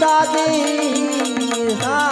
દાદી હા.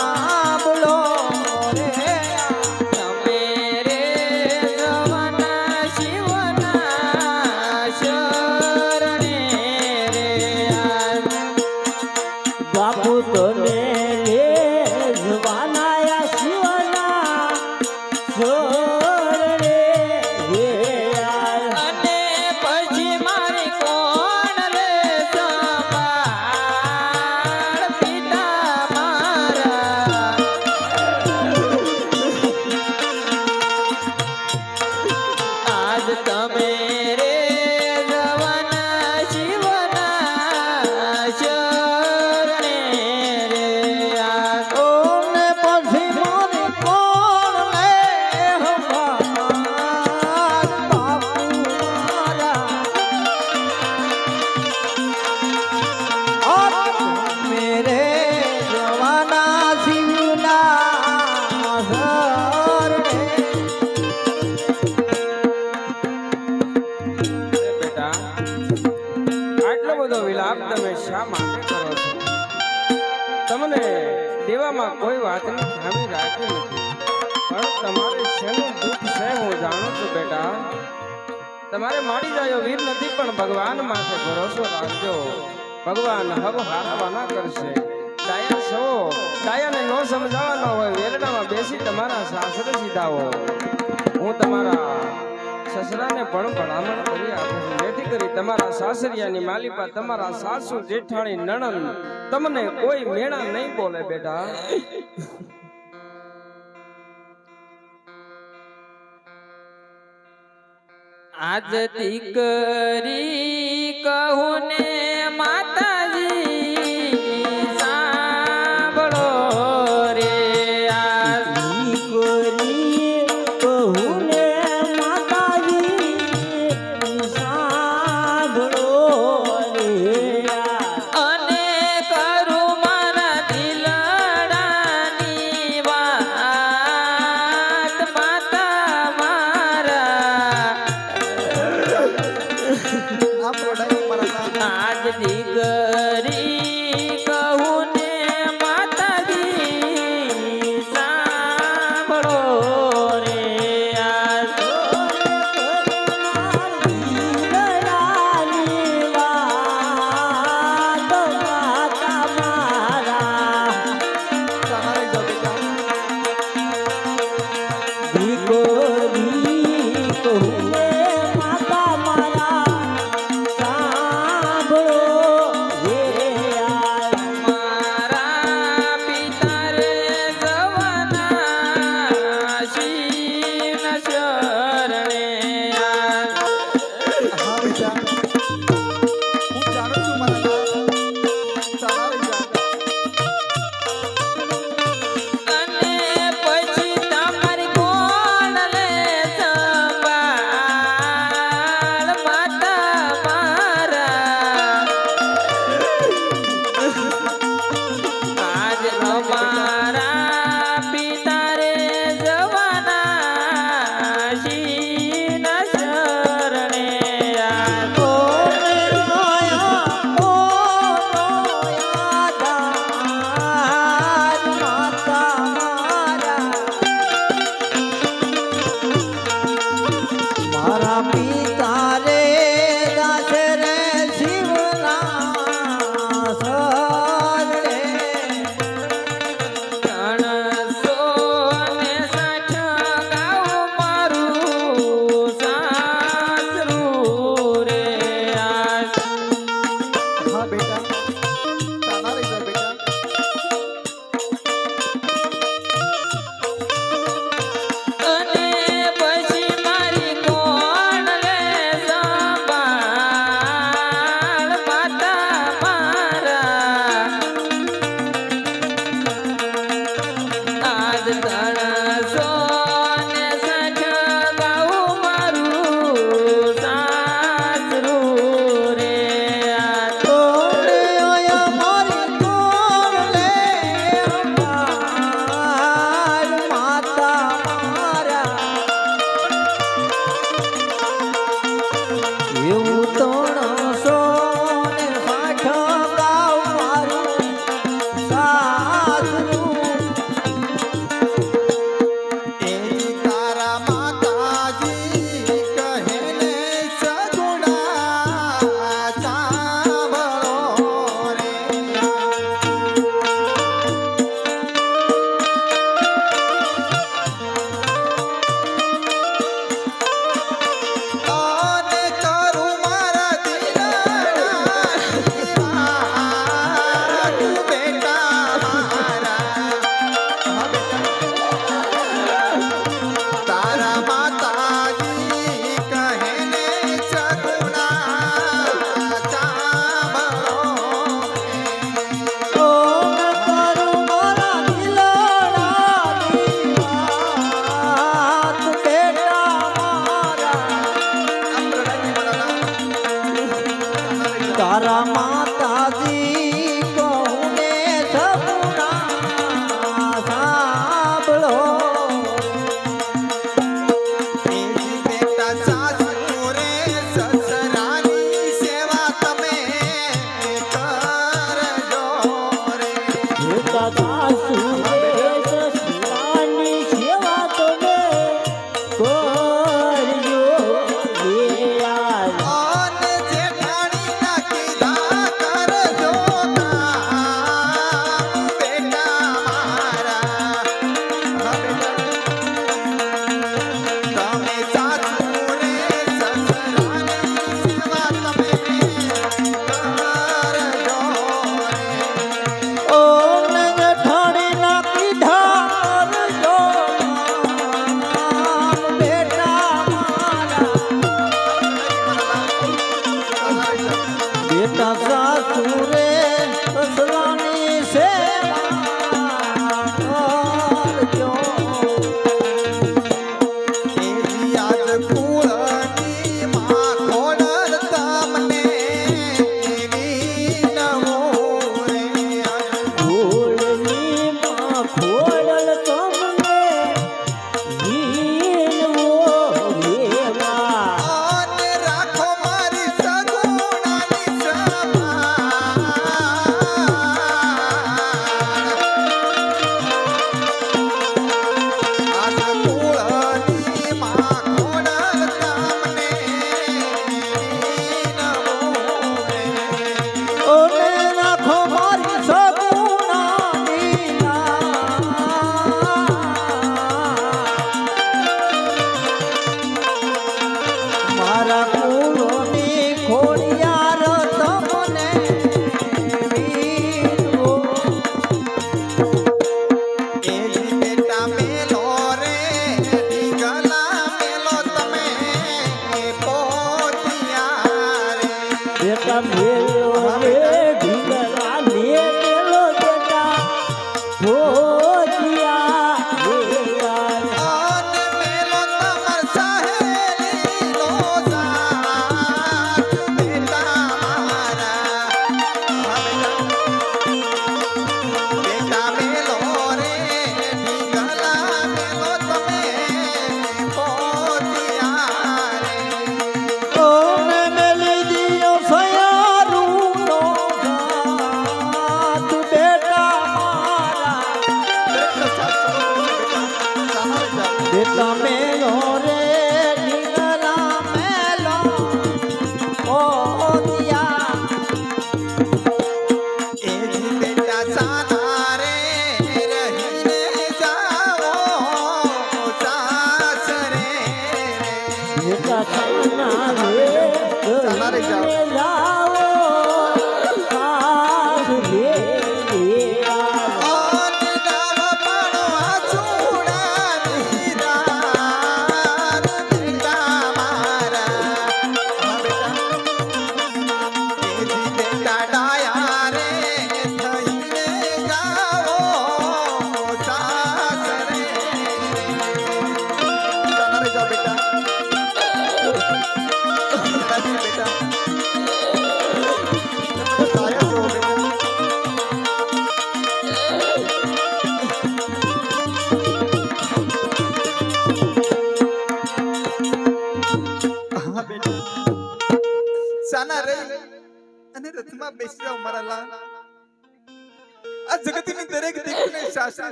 મારે માડી જાયો વીર નથી, પણ ભગવાન માથે ભરોસો રાખજો. ભગવાન હવ હારાવાના કરશે. ડાયા સો ડાયાને નો સમજાવવાનો હોય, વેરડામાં બેસી તમારા સાસરે સીધા હો. હું તમારા સસરાને પણ ભલામણ કરી આપું છું. જેથી કરી તમારા સાસરિયાની માલિકા તમારા સાસુ જેઠાણી નણંદ તમને કોઈ મેળા નહીં બોલે બેટા. આજ દીકરી કહું ને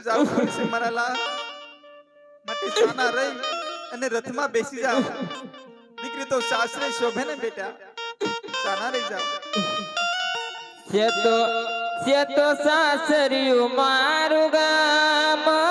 જાવ પડશે રહી અને રથમાં બેસી જાવ. દીકરી તો સાસરે શોભે ને બેટા. સાના રહી જાવ. છે તો સાસરિયું મારું ગામ.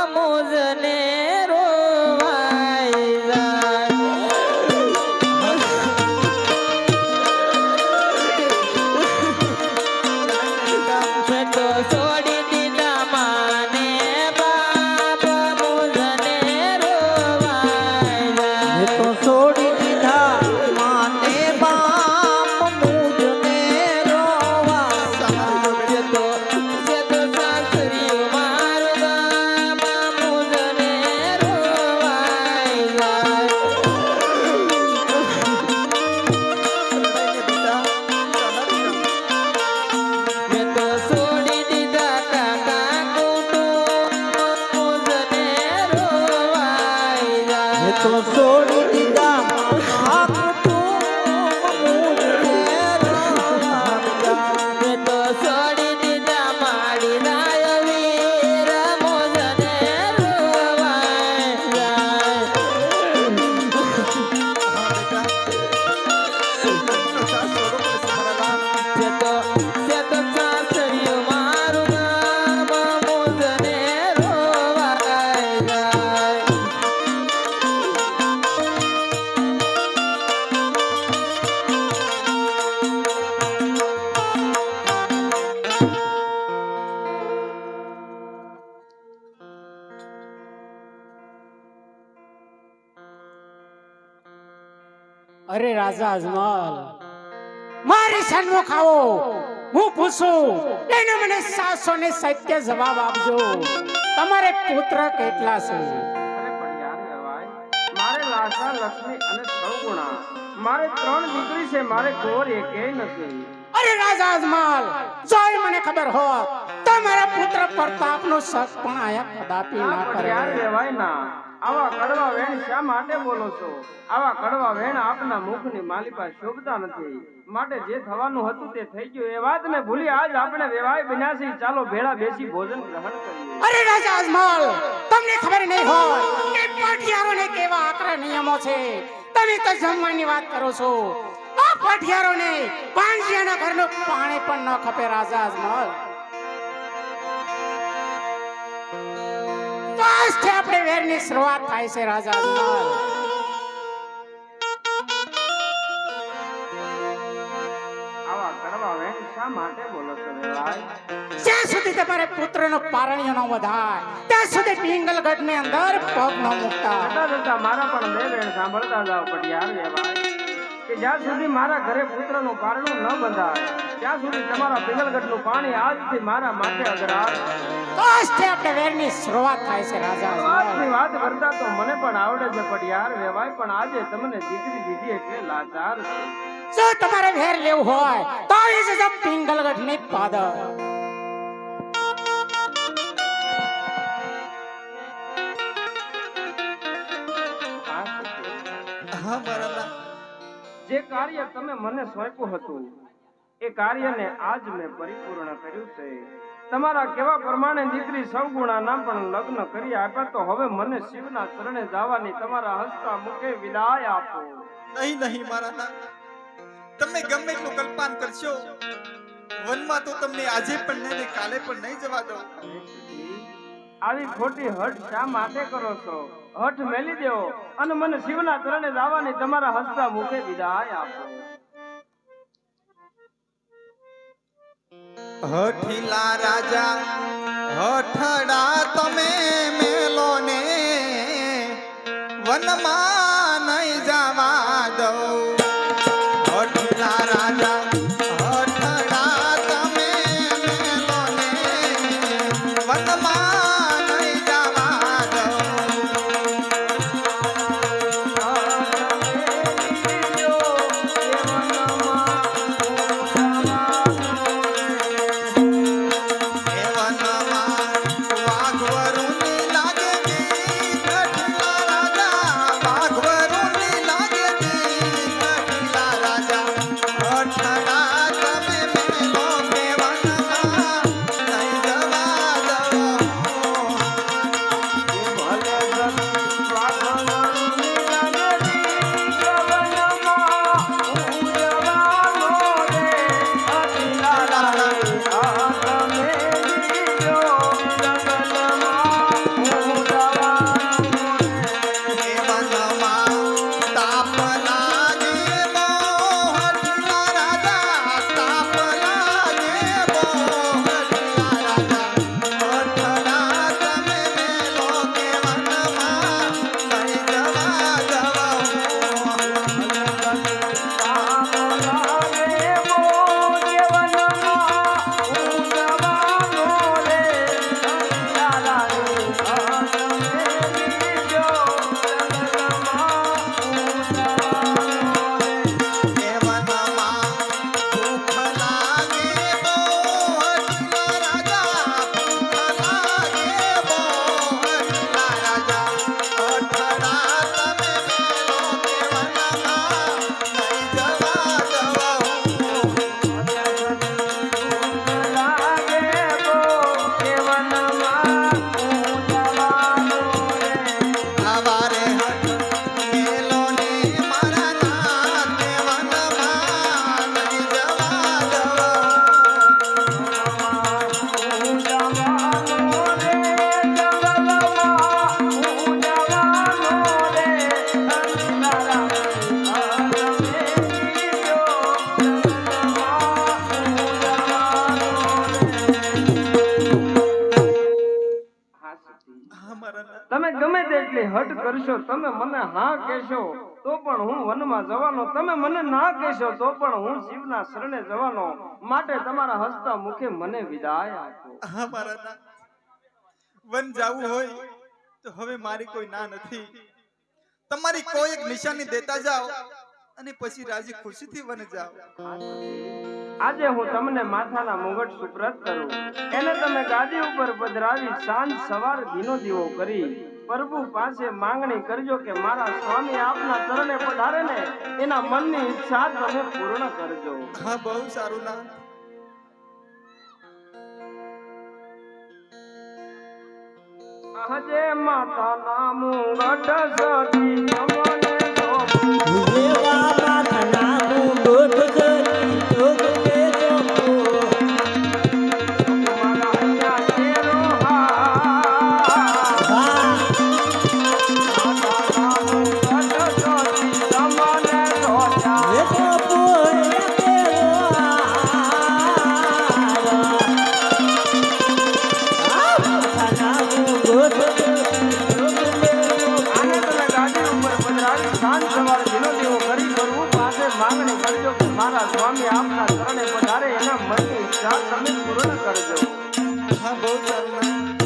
સન્મુખ આવો હું પૂછું એને મને સાસો ને સત્ય જવાબ આપજો. તમારે પુત્ર કેટલા છે? મારે લાસા લક્ષ્મી અને સૌગુણા મારે ત્રણ દીકરી છે મારે કોર એકેય નથી. અરે રાજા અજમાલ જોઈ મને ખબર હોત તો મારા પુત્ર પ્રતાપનો શક પણ આયા કદાપી ના કરે. યાર વેવાય ના. આવા કડવા વેણ શા માટે બોલો છો? આવા કડવા વેણ આપના મુખની માલિકા શોભતા નથી. માટે જે થવાનું હતું તે થઈ ગયું. એ વાતને ભૂલી આજ આપણે વેવાય બન્યાસી ચાલો ભેળા બેસી ભોજન ગ્રહણ કરીએ. અરે રાજા અજમલ, તમને ખબર નહીં હોય કે પાટિયારોને કેવા આકરા નિયમો છે? તમે તો જમવાની વાત કરો છો. આ પાટિયારોને પાંજિયાના ઘરનું પાણી પણ ન ખપે રાજા અજમલ. તો આજથી આપણે વેરની શરૂઆત થાય છે રાજા જ્યાં સુધી તમારે પુત્રનો પારણ્ય ન વધાય ત્યાં સુધી પિંગલગઢની અંદર પગ ન મૂકતા. મારા પણ બે વેણ સાંભળતા જાઓ પણ યાર કે જ્યાં સુધી મારા ઘરે પુત્રનું પારણું ન બંધાય ત્યાં સુધી તમારા પિંગલગઢનું પાણી આજથી મારા માટે અગરાર આજથી આપણે વેરની શરૂઆત થાય છે રાજા અજમલ વાત કરતા તો મને પણ આવડે છે પટિયાર વેવાય પણ આજે તમને દીકરી દીધી એટલે લાચાર જો તમારે વેર લેવું હોય તો આવી જજો પિંગલગઢ પાદર આ શું છે? હા મારા જે કાર્ય તમે મને સોંપ્યું હતું એ કાર્યને આજ મેં પરિપૂર્ણ કર્યું છે. તમારા કેવા પ્રમાણે દીકરી સવગુણાના પણ લગ્ન કરી આપ્યા તો હવે મને શિવના ચરણે જવાની તમારા હસતા મુખે વિદાય આપો. નહીં નહીં મારા તમે ગમે એટલું કલ્પાન કરશો વનમાં તો તમને આજે પણ નહીં ને કાલે પણ નહીં જવા દો. આવી ખોટી હઠ શા માટે કરો છો? હઠ મેલી દેવો અને મને શિવના ચરણે જવાની તમારા હસતા મુખે વિદાય આપો. હઠીલા રાજા હઠડા તમે મેલો ને વનમાં હટ કરશો તમે મને હા કહેશો તો પણ હું વનમાં જવાનો તમે મને ના કહેશો તો પણ હું શિવના શરણે જવાનો. માટે તમારા હસતા મુખે મને વિદાય આપો. હા મારા વન જાવું હોય તો હવે મારી કોઈ ના નથી. તમારી કોઈ એક નિશાની દેતા જાઓ અને પછી રાજી ખુશીથી વન જાઓ. આજે હું તમને માથાના મુગટ સુપ્રત કરું. એને તમે ગાદી ઉપર પધરાવી સાંજ સવાર ધીનો દીવો કરી. પ્રભુ પાસે માંગણી કરજો કે મારા સ્વામી આપના ચરણે પધારે ને એના મનની ઈચ્છા તમે પૂર્ણ કરજો હા બહુ સારું ના આજે માતાના મુગટ સતી તમને સોંપું. દેવા મારા સ્વામી આપના ચરણે પધારે એના મનની ઈચ્છા તમે પૂર્ણ કરજો હા બહુ સારું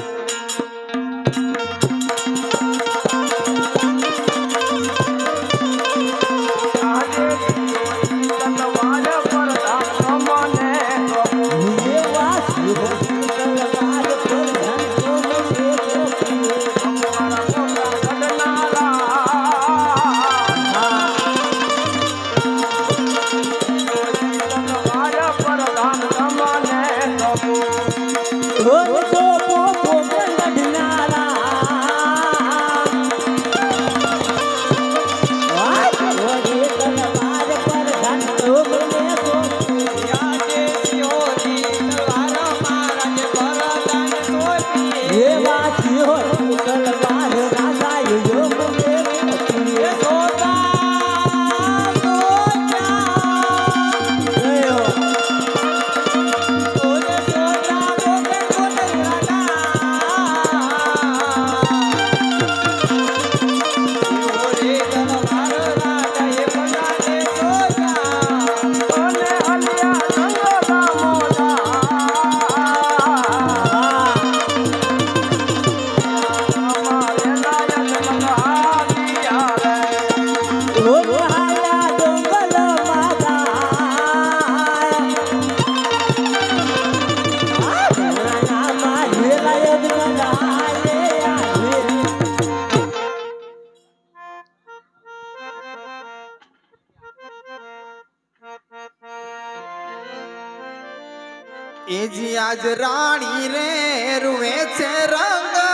એજી આજ રાણી રે રૂવે છે રંગ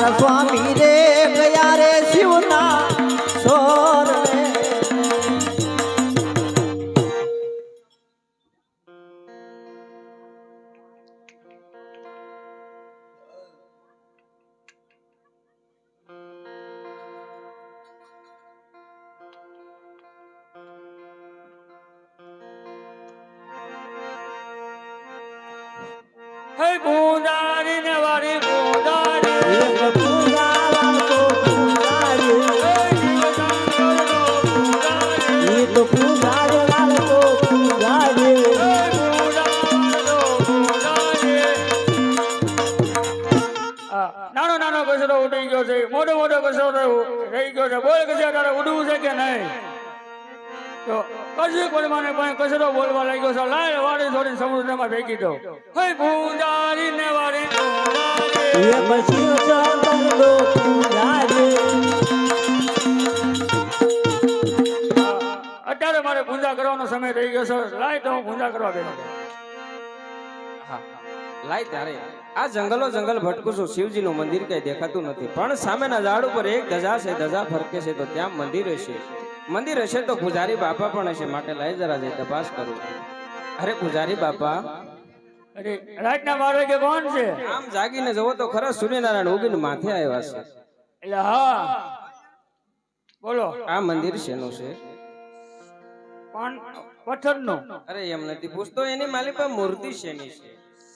મારા સ્વામી રે તો કશું પરમાને પણ કચરો બોલવા લાગ્યો છો. લાય વાળી થોડી સમુદ્રમાં ફેંકી દો. હે ગુંદારી ને એક શિવ ચંદન તો અત્યારે મારે પૂજા કરવાનો સમય થઈ ગયો છે. લાય તો હું પૂજા કરવા બેઠો હા લાય ત્યારે. આ જંગલો જંગલ ભટકું છું. શિવજીનું મંદિર કઈ દેખાતું નથી. પણ સામેના ઝાડ ઉપર એક ધજા છે ધજા ફરકે છે તો ત્યાં મંદિર હશે. મંદિર હશે તો પૂજારી બાપા પણ હશે. માટે લઈ જરા જઈ તપાસ કરું. અરે પૂજારી બાપા. અરે રાતના બાર વાગે કોણ છે? આમ જાગીને જવો તો ખરા સૂર્યનારાયણ ઉગીને માથે આવ્યા છે. એટલે હા. બોલો. આ મંદિર શેનું છે? પણ પથ્થરનું. અરે એમ નથી પૂછતો. એની માલિક મૂર્તિ શેની છે?